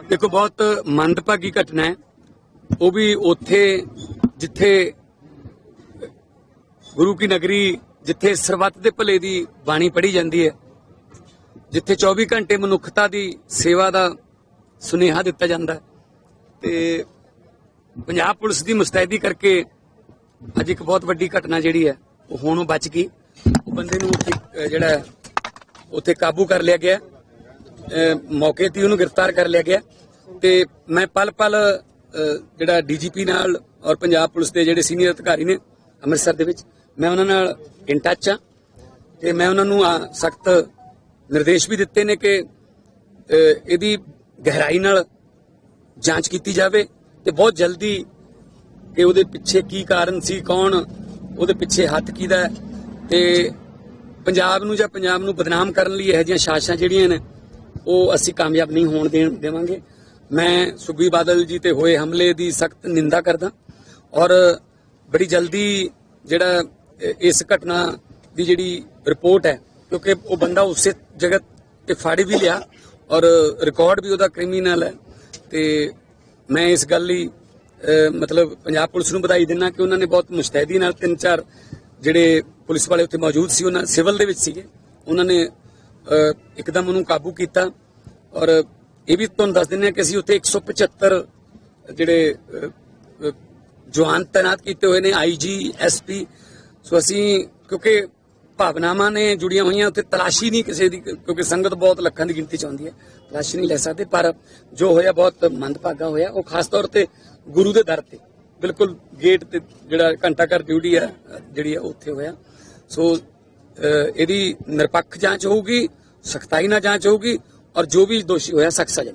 ਦੇਖੋ, ਬਹੁਤ ਮੰਦਭਾਗੀ ਘਟਨਾ ਹੈ। ਉਹ ਵੀ ਉੱਥੇ ਜਿੱਥੇ ਗੁਰੂ ਕੀ ਨਗਰੀ, ਜਿੱਥੇ ਸਰਬੱਤ ਦੇ ਭਲੇ ਦੀ ਬਾਣੀ ਪੜ੍ਹੀ ਜਾਂਦੀ ਹੈ, ਜਿੱਥੇ 24 ਘੰਟੇ ਮਨੁੱਖਤਾ ਦੀ ਸੇਵਾ ਦਾ ਸੁਨੇਹਾ ਦਿੱਤਾ ਜਾਂਦਾ ਹੈ। ਤੇ ਪੰਜਾਬ ਪੁਲਿਸ ਦੀ ਮੁਸਤੈਦੀ ਕਰਕੇ ਅੱਜ ਇੱਕ ਬਹੁਤ ਵੱਡੀ ਘਟਨਾ ਜਿਹੜੀ ਹੈ, ਉਹ ਹੁਣ ਬਚ ਗਈ। ਉਹ ਬੰਦੇ ਨੂੰ ਜਿਹੜਾ ਉੱਥੇ ਕਾਬੂ ਕਰ ਲਿਆ ਗਿਆ ਮੌਕੇ ਤੇ ਉਹਨੂੰ ਗ੍ਰਿਫਤਾਰ ਕਰ ਲਿਆ ਗਿਆ ਤੇ ਮੈਂ ਪਲ ਪਲ ਜਿਹੜਾ ਡੀਜੀਪੀ ਨਾਲ ਔਰ ਪੰਜਾਬ ਪੁਲਿਸ ਦੇ ਜਿਹੜੇ ਸੀਨੀਅਰ ਅਧਿਕਾਰੀ ਨੇ ਅੰਮ੍ਰਿਤਸਰ ਦੇ ਵਿੱਚ, ਮੈਂ ਉਹਨਾਂ ਨਾਲ ਇਨ ਟੱਚ ਆ ਤੇ ਮੈਂ ਉਹਨਾਂ ਨੂੰ ਸਖਤ ਨਿਰਦੇਸ਼ ਵੀ ਦਿੱਤੇ ਨੇ ਕਿ ਇਹਦੀ ਗਹਿਰਾਈ ਨਾਲ ਜਾਂਚ ਕੀਤੀ ਜਾਵੇ ਤੇ ਬਹੁਤ ਜਲਦੀ ਕਿ ਉਹਦੇ ਪਿੱਛੇ ਕੀ ਕਾਰਨ ਸੀ, ਕੌਣ, ਉਹਦੇ ਪਿੱਛੇ ਹੱਥ ਕਿਹਦਾ ਹੈ ਤੇ ਪੰਜਾਬ ਨੂੰ ਜਾਂ ਪੰਜਾਬ ਨੂੰ ਬਦਨਾਮ ਕਰਨ ਲਈ ਇਹੋ ਜਿਹੀਆਂ ਸਾਜ਼ਿਸ਼ਾਂ ਜਿਹੜੀਆਂ ਨੇ ਉਹ ਅਸੀਂ ਕਾਮਯਾਬ ਨਹੀਂ ਹੋਣ ਦੇਣ ਦੇਵਾਂਗੇ। ਮੈਂ ਸੁਖਬੀਰ ਬਾਦਲ ਜੀ ਤੇ ਹੋਏ ਹਮਲੇ ਦੀ ਸਖਤ ਨਿੰਦਾ ਕਰਦਾ ਔਰ ਬੜੀ ਜਲਦੀ ਜਿਹੜਾ ਇਸ ਘਟਨਾ ਦੀ ਜਿਹੜੀ ਰਿਪੋਰਟ ਹੈ, ਕਿਉਂਕਿ ਉਹ ਬੰਦਾ ਉਸੇ ਜਗ੍ਹਾ ਤੇ ਫੜ ਵੀ ਲਿਆ ਔਰ ਰਿਕਾਰਡ ਵੀ ਉਹਦਾ ਕ੍ਰਿਮੀਨਲ ਹੈ ਤੇ ਮੈਂ ਇਸ ਗੱਲ ਲਈ ਮਤਲਬ ਪੰਜਾਬ ਪੁਲਿਸ ਨੂੰ ਵਧਾਈ ਦਿੰਦਾ ਕਿ ਉਹਨਾਂ ਨੇ ਬਹੁਤ ਮੁਸਤੈਦੀ ਨਾਲ ਤਿੰਨ ਚਾਰ ਜਿਹੜੇ ਪੁਲਿਸ ਵਾਲੇ ਉੱਥੇ ਮੌਜੂਦ ਸੀ, ਉਹਨਾਂ ਸਿਵਲ ਦੇ ਵਿੱਚ ਸੀਗੇ। ਉਹਨਾਂ ਨੇ ਇੱਕਦਮ ਉਹਨੂੰ ਕਾਬੂ ਕੀਤਾ। ਔਰ ਇਹ ਵੀ ਤੁਹਾਨੂੰ ਦੱਸ ਦਿੰਦੇ ਹਾਂ ਕਿ ਅਸੀਂ ਉੱਥੇ 175 ਜਿਹੜੇ ਅ, ਜਵਾਨ ਤਾਇਨਾਤ ਕੀਤੇ ਹੋਏ ਨੇ ਆਈਜੀ ਐਸਪੀ ਸੋ ਅਸੀਂ ਕਿਉਂਕਿ ਭਾਵਨਾਵਾਂ ਨੇ ਜੁੜੀਆਂ ਹੋਈਆਂ ਉੱਥੇ ਤਲਾਸ਼ੀ ਨਹੀਂ ਕਿਸੇ ਦੀ ਕਿਉਂਕਿ ਸੰਗਤ ਬਹੁਤ ਲੱਖਾਂ ਦੀ ਗਿਣਤੀ ਚ ਆਉਂਦੀ ਹੈ। ਤਲਾਸ਼ੀ ਨਹੀਂ ਲੈ ਸਕਦੇ ਪਰ ਜੋ ਹੋਇਆ ਬਹੁਤ ਮੰਦਭਾਗਾ ਹੋਇਆ। ਉਹ ਖਾਸ ਤੌਰ ਤੇ ਗੁਰੂ ਦੇ ਦਰ ਤੇ ਬਿਲਕੁਲ ਗੇਟ ਤੇ ਜਿਹੜਾ ਘੰਟਾ ਘਰ ਡਿਊਟੀ ਆ ਜਿਹੜੀ ਹੈ ਉੱਥੇ ਹੋਇਆ। ਸੋ ਇਹਦੀ ਨਿਰਪੱਖ ਜਾਂਚ ਹੋਊਗੀ, ਸਖਤਾਈ ਨਾਲ ਜਾਂਚ ਹੋਊਗੀ ਔਰ ਜੋ ਵੀ ਦੋਸ਼ੀ ਹੋਇਆ ਸਖਤ ਸਜ਼ਾ